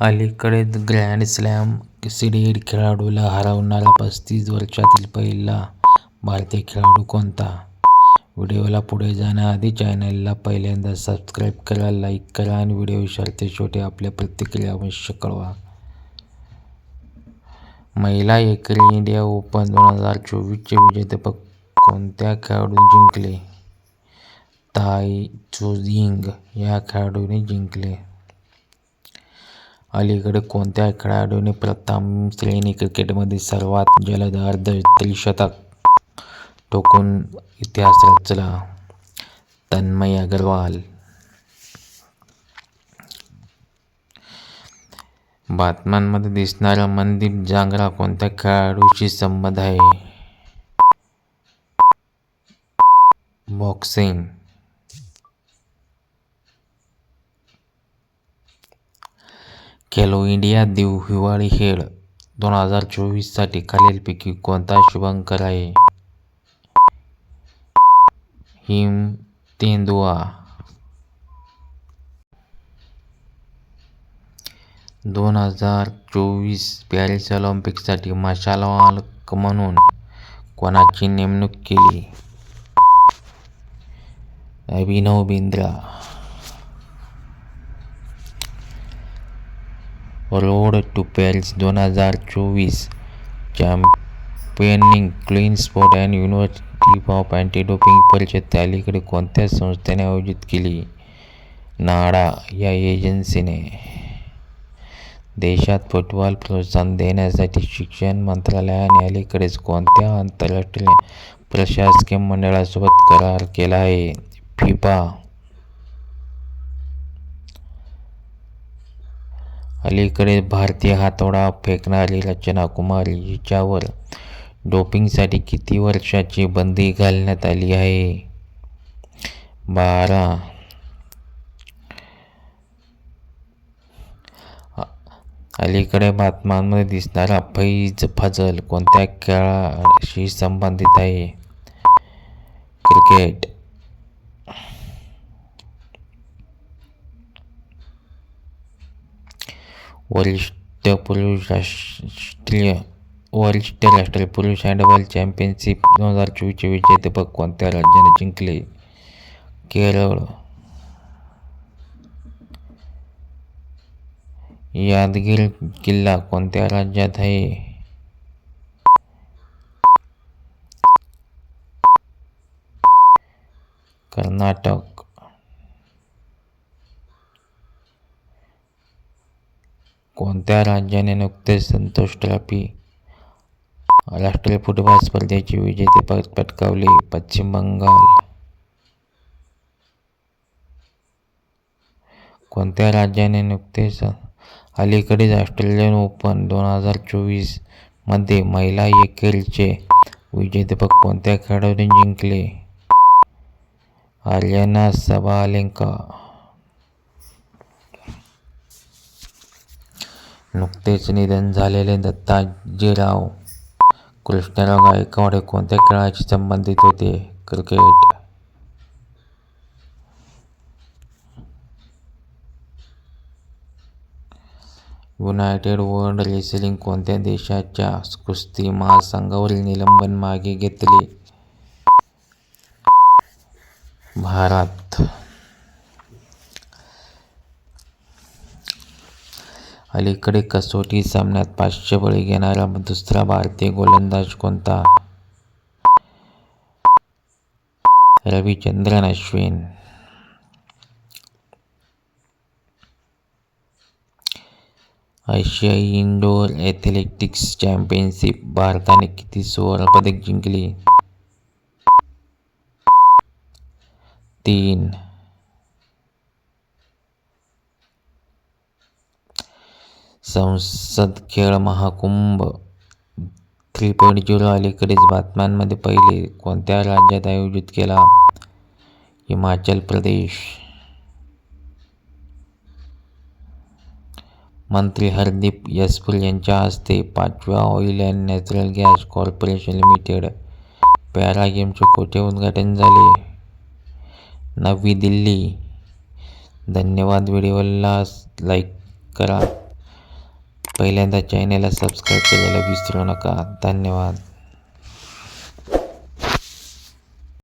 अलीकडेच grand slam सिडीड खेळाडूला हरवणारा पस्तीस वर्षातील पहिला भारतीय खेळाडू कोणता? व्हिडिओला पुढे जाण्याआधी चॅनलला पहिल्यांदा सबस्क्राईब करा, लाईक करा आणि व्हिडिओ शेवटी आपल्या प्रतिक्रिया अवश्य कळवा. महिला एकेरी इंडिया ओपन दोन हजार चोवीसचे विजेतेपद कोणत्या खेळाडूने जिंकले? ताई त्सू या खेळाडूने जिंकले. अलीकडे कोणत्या खेळाडूने प्रथम श्रेणी क्रिकेटमध्ये सर्वात जलद अर्ध-द्विशतक ठोकून इतिहास रचला? तन्मय अग्रवाल. बातम्यांमध्ये दिसणारा मनदीप जांगरा कोणत्या खेळाडूशी संबंध आहे? बॉक्सिंग. खेलो इंडिया हिवाळी खेळ दोन हजार चोवीससाठी खालीलपैकी कोणता शुभंकर आहे? हिम तेंदुआ. दोन हजार चोवीस पॅरिस ऑलिम्पिकसाठी मशालवाहक म्हणून कोणाची नेमणूक केली? Abhinav Bindra. Road to Paris दोन हजार चोवीस championing clean sport and university of anti doping परिषद अलीकडे कोणत्या संस्थेने आयोजित केली? नाडा या एजन्सीने. देशात फुटबॉल प्रोत्साहन देण्यासाठी शिक्षण मंत्रालयाने अलीकडेच कोणत्या आंतरराष्ट्रीय प्रशासकीय मंडळासोबत करार केला आहे? फिफा. अलीकडे भारतीय हातोडा फेकणारी रचना कुमारी हिच्यावर डोपिंगसाठी किती वर्षाची बंदी घालण्यात आली आहे? बारा. अलीकडे बातम्यांमध्ये दिसणारा फैज फजल कोणत्या खेळाशी संबंधित आहे? क्रिकेट. वरिष्ठ पुरुष राष्ट्रीय पुरुष हँडबॉल चॅम्पियनशिप दोन हजार चोवीसचे विजेतेपद कोणत्या राज्याने जिंकले? केरळ. यादगीर किल्ला कोणत्या राज्यात आहे? कर्नाटक. कोणत्या राज्याने नुकतेच संतोष ट्रॉफी राष्ट्रीय फुटबॉल स्पर्धेचे विजेतेपद पटकावले? पश्चिम बंगाल. कोणत्या राज्याने नुकतेच अलीकडेच ऑस्ट्रेलियन ओपन दोन हजार चोवीसमध्ये महिला एकेरीचे विजेतेपद कोणत्या खेळाडूने जिंकले? Aryna Sabalenka. नुकतेच निधन झालेले दत्ताजीराव कृष्णराव गायकवाड हे कोणत्या खेळाशी संबंधित होते? क्रिकेट. युनायटेड वर्ल्ड रेसलिंग कोणत्या देशाच्या कुस्ती महासंघावरील निलंबन मागे घेतले? भारत. अलीकडे कसोटी सामन्यात पाचशे बळी घेणारा दुसरा भारतीय गोलंदाज कोणता? रविचंद्रन अश्विन. आशियाई इंडोर ॲथलेटिक्स चॅम्पियनशिप भारताने किती सुवर्णपदक जिंकली? तीन. संसद खेळ महाकुंभ थ्री पॉईंट झिरो अलीकडेच बातम्यांमध्ये पहिले कोणत्या राज्यात आयोजित केला? हिमाचल प्रदेश. मंत्री हरदीप यसपूर यांच्या हस्ते पाचव्या oil and natural gas corporation limited para गेमचे कोठे उद्घाटन झाले? नवी दिल्ली. धन्यवाद व्हिडिओला लाईक करा पहिल्यांदा चॅनेलला सबस्क्राईब करायला विसरू नका. धन्यवाद.